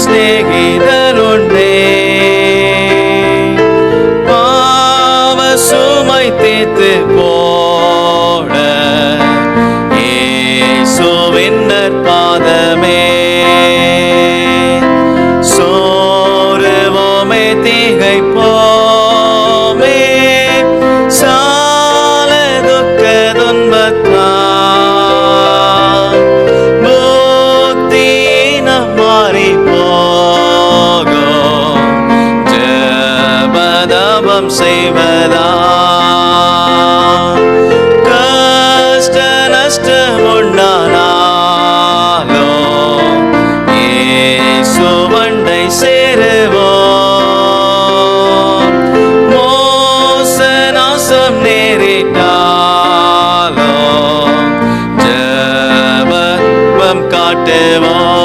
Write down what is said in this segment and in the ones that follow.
சிநேகிதருன்றே பாவ சுமை தேத்து போட ஏசுவின்னர் பாதமே சோறுவோமே திகை போ செய்வதா? கஷ்ட நஷ்டமுண்டானாலோ ஏசுவண்டை சேருவோம் மோச நாசம் நேரிட்டாலோ? ஜபம் காட்டுவோம்.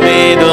dormido.